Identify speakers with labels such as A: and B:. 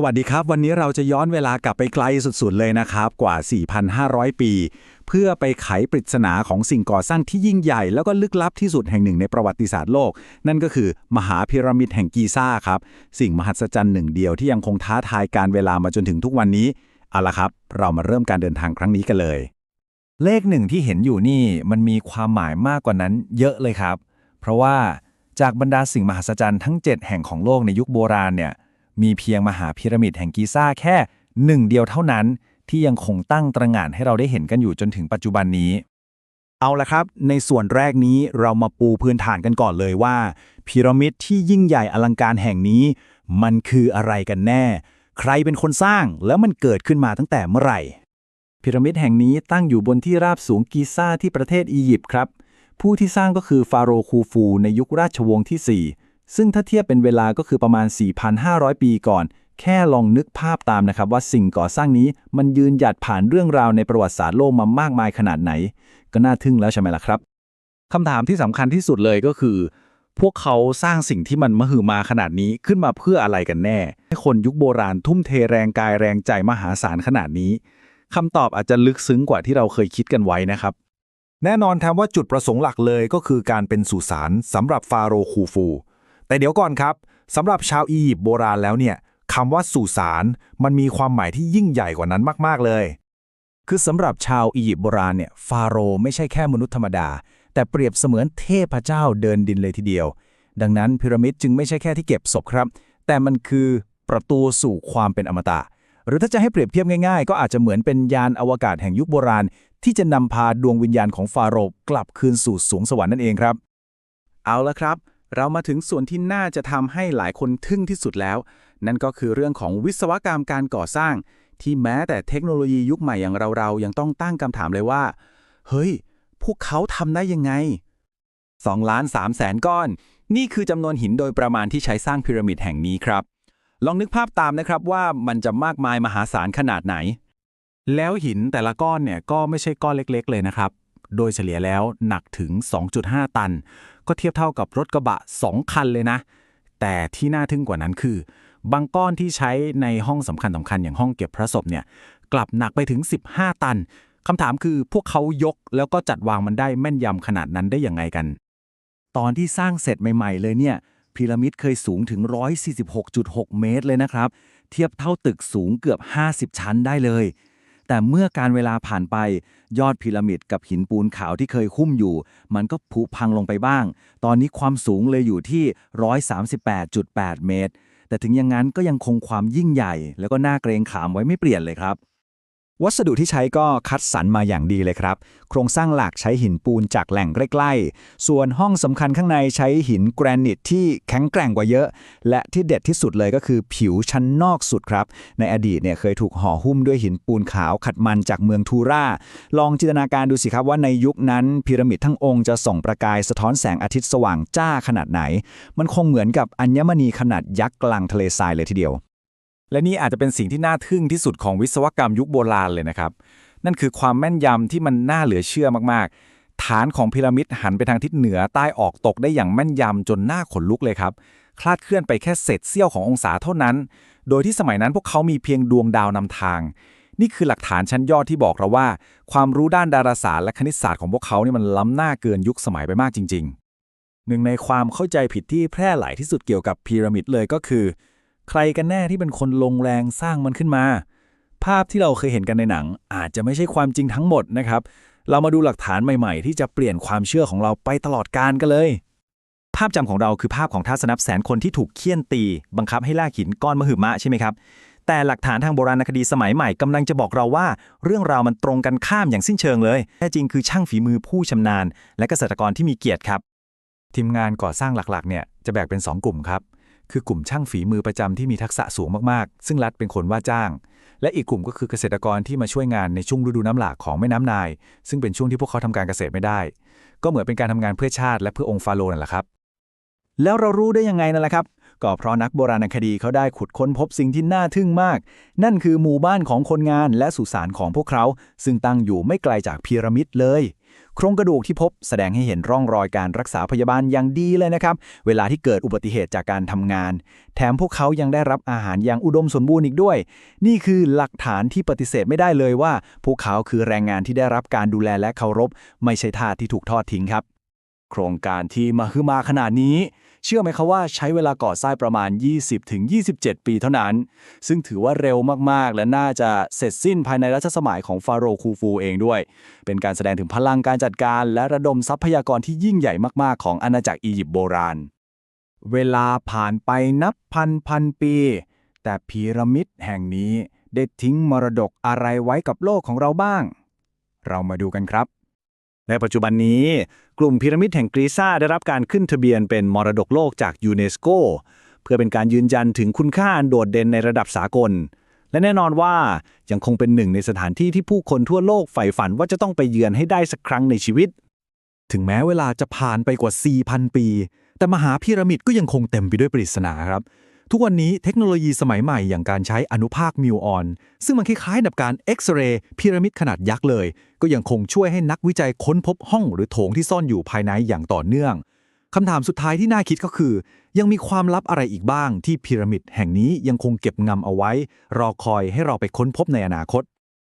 A: สวัสดีครับ วันนี้เราจะย้อนเวลากลับไปไกลสุดๆเลยนะครับ กว่า 4,500 ปี เพื่อไปไขปริศนาของสิ่งก่อสร้างที่ยิ่งใหญ่ แล้วก็ลึกลับที่สุดแห่งหนึ่งในประวัติศาสตร์โลก นั่นก็คือมหาพีระมิดแห่งกีซ่าครับ สิ่งมหัศจรรย์หนึ่งเดียวที่ยังคงท้าทายการเวลามาจนถึงทุกวันนี้เอาละครับ เรามาเริ่มการเดินทางครั้งนี้กันเลย
B: เลขหนึ่งที่เห็นอยู่นี่มันมีความหมายมากกว่านั้นเยอะเลยครับ เพราะว่าจากบรรดาสิ่งมหัศจรรย์ทั้ง 7 แห่งของโลกในยุคโบราณเนี่ย มีเพียงมหาพีระมิดแห่งกีซ่าแค่หนึ่งเดียวเท่านั้น ที่ยังคงตั้งตระหง่านให้เราได้เห็นกันอยู่จนถึงปัจจุบันนี้
A: เอาละครับ ในส่วนแรกนี้เรามาปูพื้นฐานกันก่อนเลยว่าพีระมิดที่ยิ่งใหญ่อลังการแห่งนี้ มันคืออะไรกันแน่ ใครเป็นคนสร้างแล้วมันเกิดขึ้นมาตั้งแต่เมื่อไหร่พีระมิดแห่งนี้ตั้งอยู่บนที่ราบสูงกีซ่าที่ประเทศอียิปต์ครับ ผู้ที่สร้างก็คือฟาโรห์คูฟู ในยุคราชวงศ์ที่4 ซึ่งถ้าเทียบเป็นเวลาก็คือประมาณ 4,500 ปีก่อน แค่ลองนึกภาพตามนะครับว่าสิ่งก่อสร้างนี้มันยืนหยัดผ่านเรื่องราวในประวัติศาสตร์โลกมามากมายขนาดไหน ก็น่าทึ่งแล้วใช่ไหมล่ะครับคำถามที่สำคัญที่สุดเลยก็คือ พวกเขาสร้างสิ่งที่มันมหึมาขนาดนี้ขึ้นมาเพื่ออะไรกันแน่ ให้คนยุคโบราณทุ่มเทแรงกายแรงใจมหาศาลขนาดนี้คำตอบอาจจะลึกซึ้งกว่าที่เราเคยคิดกันไว้นะครับ
C: แน่นอนครับว่าจุดประสงค์หลักเลยก็คือการเป็นสุสานสำหรับฟาโรห์คูฟู แต่เดี๋ยวก่อนครับสำหรับชาวอียิปต์โบราณแล้วเนี่ยคำว่าสุสานมันมีความหมายที่ยิ่งใหญ่กว่านั้นมากๆเลย
B: คือสำหรับชาวอียิปต์โบราณเนี่ยฟาโรห์ไม่ใช่แค่มนุษย์ธรรมดา แต่เปรียบเสมือนเทพเจ้าเดินดินเลยทีเดียว ดังนั้นพีระมิดจึงไม่ใช่แค่ที่เก็บศพครับ แต่มันคือประตูสู่ความเป็นอมตะ หรือถ้าจะให้เปรียบเทียบง่าย ๆ ก็อาจจะเหมือนเป็นยานอวกาศแห่งยุคโบราณ ที่จะนำพาดวงวิญญาณของฟาโรห์กลับคืนสู่สวงสวรรค์นั่นเองครับ
A: เอาละครับ เรามาถึงส่วนที่น่าจะทำให้หลายคนทึ่งที่สุดแล้ว นั่นก็คือเรื่องของวิศวกรรมการก่อสร้าง ที่แม้แต่เทคโนโลยียุคใหม่อย่างเราๆยังต้องตั้งคำถามเลยว่า เฮ้ย พวกเขาทำได้ยังไง2ล้าน3แสนก้อน นี่คือจำนวนหินโดยประมาณที่ใช้สร้างพีระมิดแห่งนี้ครับ ลองนึกภาพตามนะครับว่ามันจะมากมายมหาศาลขนาดไหน แล้วหินแต่ละก้อนเนี่ยก็ไม่ใช่ก้อนเล็ก ๆ เลยนะครับ โดยเฉลี่ยแล้วหนักถึง 2.5 ตัน ก็เทียบเท่ากับรถกระบะ 2 คันเลยนะ แต่ที่น่าทึ่งกว่านั้นคือ บางก้อนที่ใช้ในห้องสำคัญสำคัญอย่างห้องเก็บพระศพเนี่ย กลับหนักไปถึง 15 ตันคำถามคือพวกเขายกแล้วก็จัดวางมันได้แม่นยำขนาดนั้นได้ยังไงกัน
B: ตอนที่สร้างเสร็จใหม่ ๆ เลยเนี่ยพีระมิดเคยสูงถึง 146.6 เมตรเลยนะครับ เทียบเท่าตึกสูงเกือบ 50 ชั้นได้เลย แต่เมื่อการเวลาผ่านไป ยอดพีระมิดกับหินปูนขาวที่เคยคุ้มอยู่ มันก็ผุพังลงไปบ้าง ตอนนี้ความสูงเลยอยู่ที่ 138.8 เมตร แต่ถึงอย่างนั้นก็ยังคงความยิ่งใหญ่ แล้วก็น่าเกรงขามไว้ไม่เปลี่ยนเลยครับ
A: วัสดุที่ใช้ก็คัดสรรมาอย่างดีเลยครับ โครงสร้างหลักใช้หินปูนจากแหล่งใกล้ๆ ส่วนห้องสำคัญข้างในใช้หินแกรนิตที่แข็งแกร่งกว่าเยอะ และที่เด็ดที่สุดเลยก็คือผิวชั้นนอกสุดครับ ในอดีตเนี่ยเคยถูกห่อหุ้มด้วยหินปูนขาวขัดมันจากเมืองทูรา ลองจินตนาการดูสิครับว่าในยุคนั้นพีระมิดทั้งองค์จะส่องประกายสะท้อนแสงอาทิตย์สว่างจ้าขนาดไหน มันคงเหมือนกับอัญมณีขนาดยักษ์กลางทะเลทรายเลยทีเดียว
B: และนี่อาจจะเป็นสิ่งที่น่าทึ่งที่สุดของวิศวกรรมยุคโบราณเลยนะครับ นั่นคือความแม่นยำที่มันน่าเหลือเชื่อมากๆ ฐานของพีระมิดหันไปทางทิศเหนือใต้ออกตกได้อย่างแม่นยำจนหน้าขนลุกเลยครับ คลาดเคลื่อนไปแค่เศษเสี้ยวขององศาเท่านั้น โดยที่สมัยนั้นพวกเขามีเพียงดวงดาวนำทาง นี่คือหลักฐานชั้นยอดที่บอกเราว่า ความรู้ด้านดาราศาสตร์และคณิตศาสตร์ของพวกเขานี่มันล้ำหน้าเกินยุคสมัยไปมากจริง ๆ หนึ่งในความเข้าใจผิดที่แพร่หลายที่สุดเกี่ยวกับพีระมิดเลยก็คือ ใครกันแน่ที่เป็นคนลงแรงสร้างมันขึ้นมา ภาพที่เราเคยเห็นกันในหนัง อาจจะไม่ใช่ความจริงทั้งหมดนะครับ เรามาดูหลักฐานใหม่ ๆ ที่จะเปลี่ยนความเชื่อของเราไปตลอดกาลกันเลย ภาพจำของเราคือภาพของทัศนับแสนคนที่ถูกเคี่ยนตี บังคับให้ลากหินก้อนมหึมะใช่ไหมครับแต่หลักฐานทางโบราณคดีสมัยใหม่กำลังจะบอกเราว่า เรื่องราวมันตรงกันข้ามอย่างสิ้นเชิงเลย แท้จริงคือช่างฝีมือผู้ชำนาญ และเกษตรกรที่มีเกียรติครับ ทีมงานก่อสร้างหลักๆเนี่ยจะแบ่งเป็น 2 กลุ่มครับ คือกลุ่มช่างฝีมือประจำที่มีทักษะสูงมากๆ ซึ่งรัฐเป็นคนว่าจ้าง และอีกกลุ่มก็คือเกษตรกรที่มาช่วยงานในช่วงฤดูน้ำหลากของแม่น้ำนาย ซึ่งเป็นช่วงที่พวกเขาทำการเกษตรไม่ได้ ก็เหมือนเป็นการทำงานเพื่อชาติและเพื่อองค์ฟาโรห์นั่นแหละครับ แล้วเรารู้ได้ยังไงนั่นแหละครับ ก็เพราะนักโบราณคดีเขาได้ขุดค้นพบสิ่งที่น่าทึ่งมาก นั่นคือหมู่บ้านของคนงานและสุสานของพวกเขา ซึ่งตั้งอยู่ไม่ไกลจากพีระมิดเลย โครงกระดูกที่พบแสดงให้เห็นร่องรอยการรักษาพยาบาลอย่างดีเลยนะครับ เวลาที่เกิดอุบัติเหตุจากการทำงาน แถมพวกเขายังได้รับอาหารอย่างอุดมสมบูรณ์อีกด้วย นี่คือหลักฐานที่ปฏิเสธไม่ได้เลยว่า พวกเขาคือแรงงานที่ได้รับการดูแลและเคารพ ไม่ใช่ทาสที่ถูกทอดทิ้งครับ โครงการที่มาคือมาขนาดนี้ เชื่อไหมครับว่าใช้เวลาก่อสร้างประมาณ 20-27 ปีเท่านั้น ซึ่งถือว่าเร็วมาก ๆ และน่าจะเสร็จสิ้นภายในรัชสมัยของฟาโรห์คูฟูเองด้วย เป็นการแสดงถึงพลังการจัดการและระดมทรัพยากรที่ยิ่งใหญ่มาก ๆ ของอาณาจักรอียิปต์โบราณ เวลาผ่านไปนับพันพันปี แต่พีระมิดแห่งนี้ได้ทิ้งมรดกอะไรไว้กับโลกของเราบ้าง เรามาดูกันครับ
A: ในปัจจุบันนี้ กลุ่มพีระมิดแห่งกรีซ่าได้รับการขึ้นทะเบียนเป็นมรดกโลกจากยูเนสโกเพื่อเป็นการยืนยันถึงคุณค่าอันโดดเด่นในระดับสากล และแน่นอนว่ายังคงเป็นหนึ่งในสถานที่ที่ผู้คนทั่วโลกใฝ่ฝันว่าจะต้องไปเยือนให้ได้สักครั้งในชีวิต
D: ถึงแม้เวลาจะผ่านไปกว่า 4,000 ปี แต่มหาพีระมิดก็ยังคงเต็มไปด้วยปริศนาครับ ทุกวันนี้เทคโนโลยีสมัยใหม่อย่างการใช้อนุภาคมิวออน ซึ่งมันคล้ายๆกับการเอ็กซเรย์พีระมิดขนาดยักษ์เลย ก็ยังคงช่วยให้นักวิจัยค้นพบห้องหรือโถงที่ซ่อนอยู่ภายในอย่างต่อเนื่องคำถามสุดท้ายที่น่าคิดก็คือ ยังมีความลับอะไรอีกบ้างที่พีระมิดแห่งนี้ยังคงเก็บงำเอาไว้ รอคอยให้เราไปค้นพบในอนาคต